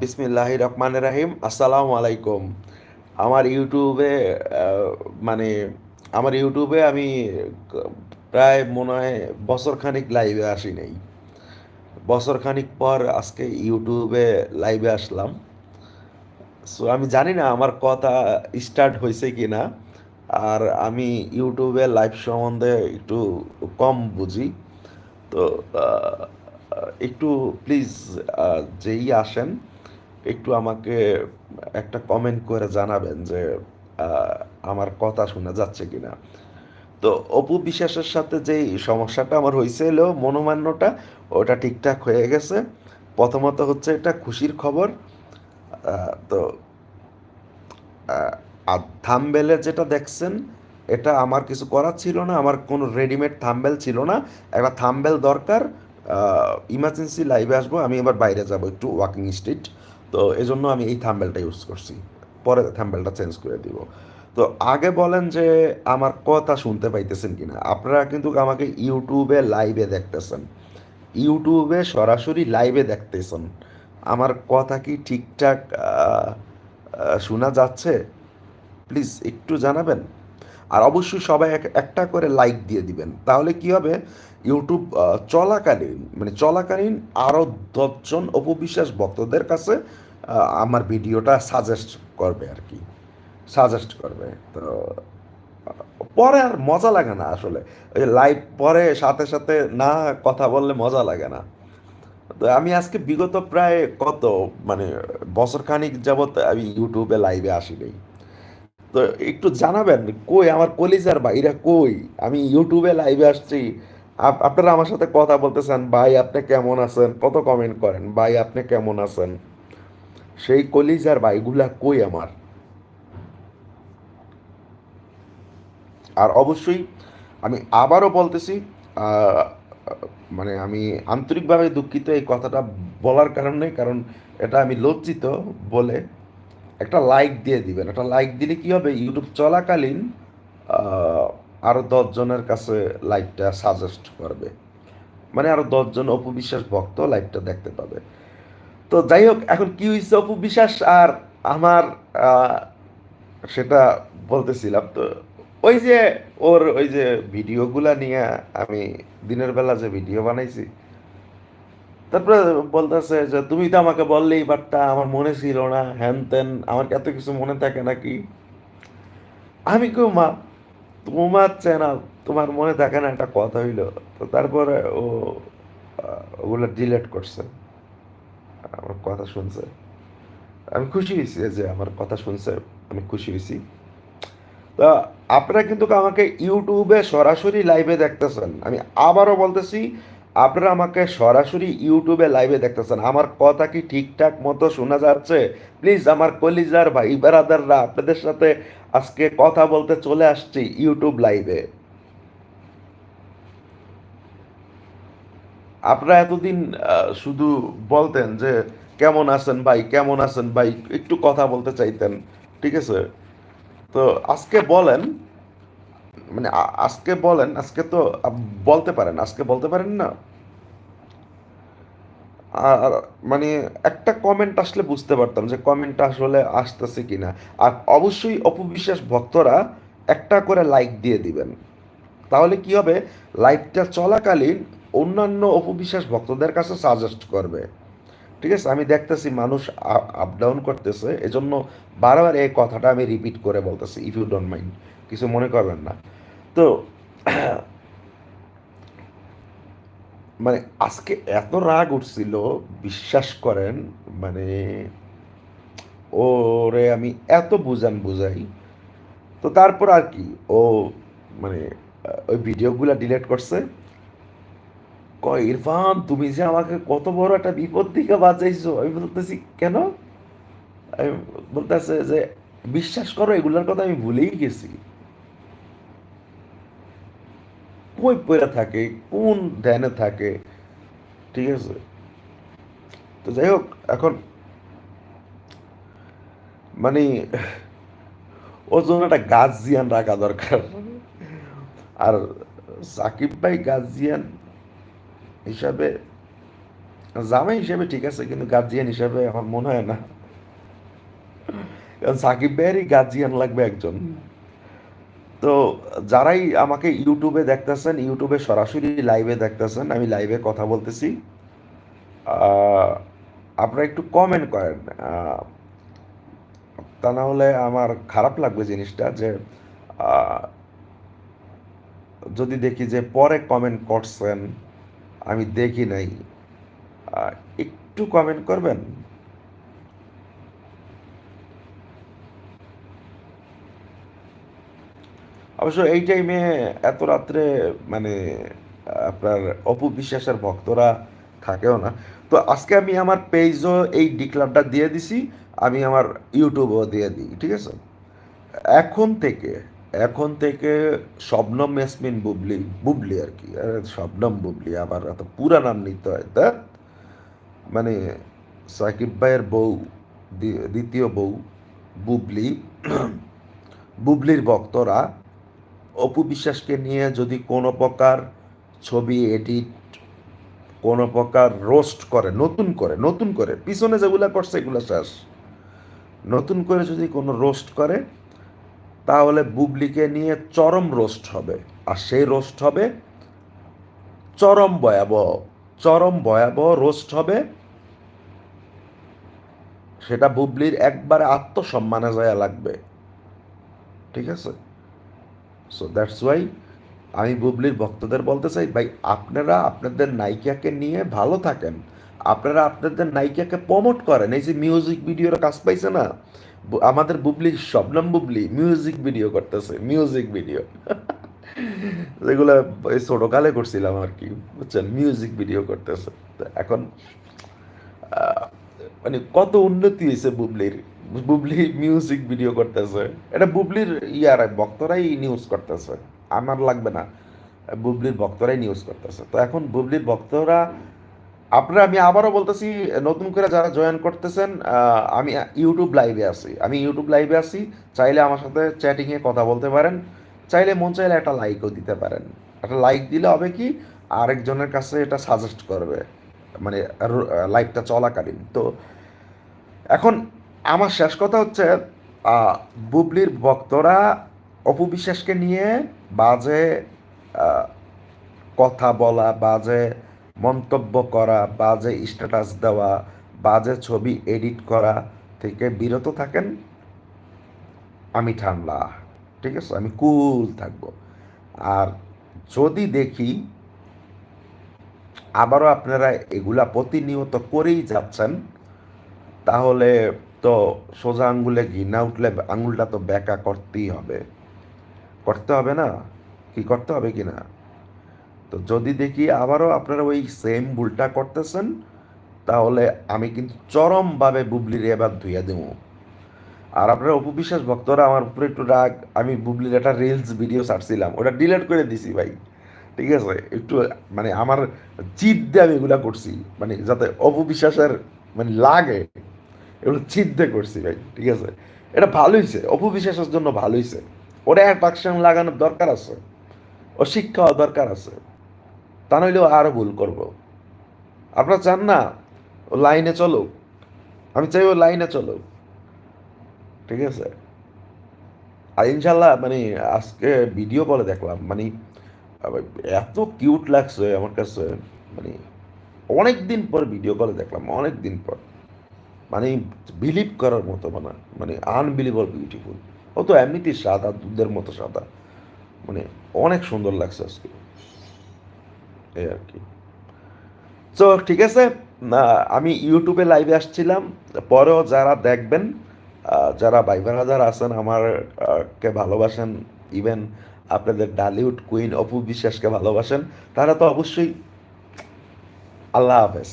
বিসমিল্লাহ রহমান রাহিম আসসালামু আলাইকুম আমার ইউটিউবে মানে আমার ইউটিউবে আমি প্রায় মনে হয় বছর খানিক লাইভে আসি নাই। বছর খানিক পর আজকে ইউটিউবে লাইভে আসলাম। সো আমি জানি না আমার কথা স্টার্ট হয়েছে কি না আর আমি ইউটিউবে লাইভ সম্বন্ধে একটু কম বুঝি। তো একটু প্লিজ যেই আসেন, একটু আমাকে একটা কমেন্ট করে জানাবেন যে আমার কথা শোনা যাচ্ছে কিনা। তো অপু বিশ্বাসের সাথে যেই সমস্যাটা আমার হয়েছিল মনোমান্যটা, ওটা ঠিকঠাক হয়ে গেছে। প্রথমত হচ্ছে এটা খুশির খবর। তো আর থাম্বেলে যেটা দেখছেন, এটা আমার কিছু করার ছিল না, আমার কোনো রেডিমেড থামবেল ছিল না। একটা থামবেল দরকার ইমার্জেন্সি লাইভে আসব, আমি এবার বাইরে যাব একটু ওয়াকিং স্ট্রিট তো এজন্য আমি এই থাম্বেলটা ইউজ করছি। পরে থাম্বেলটা চেঞ্জ করে দিব। তো আগে বলেন যে আমার কথা শুনতে পাইতেছেন কিনা। আপনারা কিন্তু আমাকে ইউটিউবে লাইভে দেখতেছেন। ইউটিউবে সরাসরি লাইভে দেখতেছেন। আমার কথা কি ঠিকঠাক শোনা যাচ্ছে? প্লিজ একটু জানাবেন। আর অবশ্যই সবাই এক- একটা করে লাইক দিয়ে দিবেন। তাহলে কি হবে? ইউটিউব চলাকালীন মানে চলাকালীন আরও দশজন অপবিশ্বাস ভক্তদের কাছে আমার ভিডিওটা সাজেস্ট করবে আর কি। সাজেস্ট করবে। তো, পরে আর মজা লাগে না আসলে। ওই লাইভ পরে সাথে সাথে না কথা বললে মজা লাগে না। তো আমি আজকে বিগত প্রায় কত মানে বছর খানিক যাবত আমি ইউটিউবে লাইভে আসি তো একটু জানাবেন, কই আমার কলিজার ভাইরা কই? আমি ইউটিউবে লাইভে আসছি। আপ- আপনারা আমার সাথে কথা বলতেছেন, ভাই, আপনি কেমন আছেন? কত কমেন্ট করেন, ভাই, আপনি কেমন আছেন? সেই কলিজার ভাইগুলা কই আমার? আর অবশ্যই আমি আবারও বলতেছি মানে আমি আন্তরিকভাবে দুঃখিত এই কথাটা বলার কারণে, কারণ এটা আমি লজ্জিত বলে একটা লাইক দিয়ে দিবেন। একটা লাইক দিলে কি হবে? ইউটিউব চলাকালীন আরও দশজনের কাছে লাইভটা সাজেস্ট করবে। মানে আরও দশজন অপবিশ্বাস ভক্ত লাইভটা দেখতে পাবে। তো যাই হোক, এখন কি হয়েছে অপবিশ্বাস আর আমার সেটা বলতেছিলাম তো, ওই যে ওর ওই যে ভিডিওগুলা নিয়ে আমি দিনের বেলা যে ভিডিও বানাইছি তারপরে বলতেছে যে, তুমি তো আমাকে বললেই বাটটা আমার মনে ছিল না হ্যান ত্যান আমার এত কিছু মনে থাকে নাকি? আমি কেউ মা, তোমার চ্যানেল তোমার মনে থাকে না, একটা কথা হইল। তো তারপরে ও ওগুলো ডিলেট করছে, আমার কথা শুনছে। আমি খুশি হয়েছি যে আমার কথা শুনছে, আমি খুশি হয়েছি। তো আপনারা কিন্তু আমাকে ইউটিউবে সরাসরি লাইভে দেখতেছেন। আমি আবারও বলতেছি আপনারা আমাকে সরাসরি ইউটিউবে লাইভে দেখতেছেন। আমার কথা কি ঠিকঠাক মতো শোনা যাচ্ছে? প্লিজ আমার কলিজার ভাই বেরাদাররা আপনাদের সাথে আজকে কথা বলতে চলে আসছি ইউটিউব লাইভে আপনারা এতদিন শুধু বলতেন যে, কেমন আছেন ভাই? কেমন আছেন ভাই? একটু কথা বলতে চাইতেন, ঠিক আছে? তো আজকে বলেন মানে আজকে বলেন, আজকে তো বলতে পারেন, আজকে বলতে পারেন না। আর মানে একটা কমেন্ট আসলে বুঝতে পারতাম যে কমেন্টটা আসলে আসতেছে কিনা। আর অবশ্যই অপবিশ্বাস ভক্তরা একটা করে লাইক দিয়ে দিবেন। তাহলে কি হবে? লাইভটা চলাকালীন অন্যান্য অপবিশ্বাস ভক্তদের কাছে সাজেস্ট করবে। ঠিক আছে? আমি দেখতেছি মানুষ আপ ডাউন করতেছে। এজন্য বারবার এই কথাটা আমি রিপিট করে বলতেছি ইফ ইউ ডোন্ট মাইন্ড কিছু মনে করবেন না। তো মানে আজকে এত রাগ উঠছিল, বিশ্বাস করেন মানে ওরে আমি এত বুঝান বুঝাই। তো তারপর আর কি, ও মানে ওই ভিডিওগুলো ডিলিট করছে। কয়, ইরফান, তুমি যে আমাকে কত বড় একটা বিপদ থেকে বাঁচাইছো। আমি বলতেছি, কেন? আমি বলতেছে যে, বিশ্বাস করো, এগুলোর কথা আমি ভুলেই গেছি। কই পড়ে থাকে, কোন ধ্যানে থাকে, ঠিক আছে? তো যাই হোক, এখন মানে ওর জন্য একটা গার্জিয়ান রাখা দরকার। আর সাকিব ভাই গার্জিয়ান হিসাবে, জামাই হিসাবে ঠিক আছে, কিন্তু গার্জিয়ান হিসাবে আমার মনে হয় না। কারণ সাকিব ভাইয়েরই গার্জিয়ান লাগবে একজন। তো যারাই আমাকে ইউটিউবে দেখতেছেন, ইউটিউবে সরাসরি লাইভে দেখতেছেন, আমি লাইভে কথা বলতেছি। আপনারা একটু কমেন্ট করেন। তা না হলে আমার খারাপ লাগবে জিনিসটা যে যদি দেখি যে পরে কমেন্ট করছেন, আমি দেখি নাই। একটু কমেন্ট করবেন? অবশ্য এই টাইমে এত রাত্রে মানে আপনার অপু বিশ্বাসের ভক্তরা থাকেও না। তো আজকে আমি আমার পেজও এই ডিক্লারটা দিয়ে দিছি, আমি আমার ইউটিউবও দিয়ে দিই, ঠিক আছে? এখন থেকে এখন থেকে শবনম ইয়াসমিন বুবলি বুবলি আর কি শবনম বুবলি আবার এত পুরা নাম নিতে হয় তা মানে সাকিব ভাইয়ের বউ দ্বিতীয় বউ, বুবলি, বুবলির ভক্তরা অপু বিশ্বাসকে নিয়ে যদি কোনো প্রকার ছবি এডিট, কোনো প্রকার রোস্ট করে, নতুন করে নতুন করে, পিছনে যেগুলো করছে এগুলো শেষ। নতুন করে যদি কোনো রোস্ট করে, তাহলে বুবলিকে নিয়ে চরম রোস্ট হবে। আর সেই রোস্ট হবে চরম ভয়াবহ চরম ভয়াবহ রোস্ট হবে। সেটা বুবলির একবারে আত্মসম্মানে যায় লাগবে। ঠিক আছে? সো দ্যাটস ওয়াই আমি বুবলির ভক্তদের বলতে চাই, ভাই, আপনারা আপনাদের নায়িকাকে নিয়ে ভালো থাকেন। আপনারা আপনাদের নায়িকাকে প্রমোট করেন। এই যে মিউজিক ভিডিওর কাজ পাইছে না আমাদের বুবলি, শবনম বুবলি মিউজিক ভিডিও করতেছে মিউজিক ভিডিও যেগুলো এই ছোটকালে করছিলাম আর কি, বুঝছেন? মিউজিক ভিডিও করতেছে। এখন মানে কত উন্নতি হয়েছে বুবলির। বুবলি মিউজিক ভিডিও করতেছে। এটা বুবলির ইয়ার, ভক্তরাই নিউজ করতেছে। আমার লাগবে না। বুবলির ভক্তরাই নিউজ করতেছে। তো এখন বুবলির ভক্তরা, আপনারা, আমি আবারও বলতেছি, নতুন করে যারা জয়েন করতেছেন আমি ইউটিউব লাইভে আছি। আমি ইউটিউব লাইভে আছি। চাইলে আমার সাথে চ্যাটিংয়ে কথা বলতে পারেন। চাইলে মন চাইলে একটা লাইকও দিতে পারেন। একটা লাইক দিলে হবে কি, আরেকজনের কাছে এটা সাজেস্ট করবে। মানে লাইভটা চলাকালীন। তো এখন আমার শেষ কথা হচ্ছে বুবলির ভক্তরা অপু বিশ্বাসকে নিয়ে বাজে কথা বলা, বাজে মন্তব্য করা, বাজে স্ট্যাটাস দেওয়া, বাজে ছবি এডিট করা থেকে বিরত থাকেন আমি ঠান্ডা। ঠিক আছে? আমি কুল থাকব। আর যদি দেখি আবারও আপনারা এগুলা প্রতিনিয়ত করেই যাচ্ছেন, তাহলে তো সোজা আঙ্গুলে ঘি না উঠলে আঙ্গুলটা তো ব্যাকা করতেই হবে। করতে হবে না? কি করতে হবে কি না? তো যদি দেখি আবারও আপনারা ওই সেম ভুলটা করতেছেন, তাহলে আমি কিন্তু চরমভাবে বুবলির এবার ধুইয়া দেবো। আর আপনারা অপবিশ্বাস ভক্তরা, আমার উপরে একটু রাগ, আমি বুবলির একটা রিলস ভিডিও ছাড়ছিলাম, ওটা ডিলিট করে দিছি ভাই। ঠিক আছে? একটু মানে আমার চিট দিয়ে আমি এগুলা করছি মানে যাতে অপবিশ্বাসের মানে লাগে। এগুলো দিয়ে করছি ভাই, ঠিক আছে? এটা ভালো হয়েছে অপবিশ্বাসের জন্য ভালো হয়েছে ওটা অ্যাট্রাকশন লাগানোর দরকার আছে, ও শিক্ষা দরকার আছে। তা নইলেও আরও ভুল করব। আপনারা চান না, ও লাইনে চলো আমি চাই ও লাইনে চলো ঠিক আছে? আর ইনশাল্লাহ মানে আজকে ভিডিও কলে দেখলাম মানে এত কিউট লাগছে আমার কাছে মানে অনেক দিন পর ভিডিও কলে দেখলাম অনেক দিন পর। মানে বিলিভ করার মতো মানে মানে আনবিলিভেবল বিউটিফুল ও তো এমনিতেই সাদা দুধের মতো সাদা। মানে অনেক সুন্দর লাগছে আজকে। এই আর কি। তো ঠিক আছে। আমি ইউটিউবে লাইভে আসছিলাম। পরেও যারা দেখবেন যারা ভাইবার হাজার আছেন আমার আহ, কে ভালোবাসেন ইভেন আপনাদের ডালিউড কুইন অপু বিশ্বাসকে ভালোবাসেন তারা তো অবশ্যই আল্লাহ হাফেজ।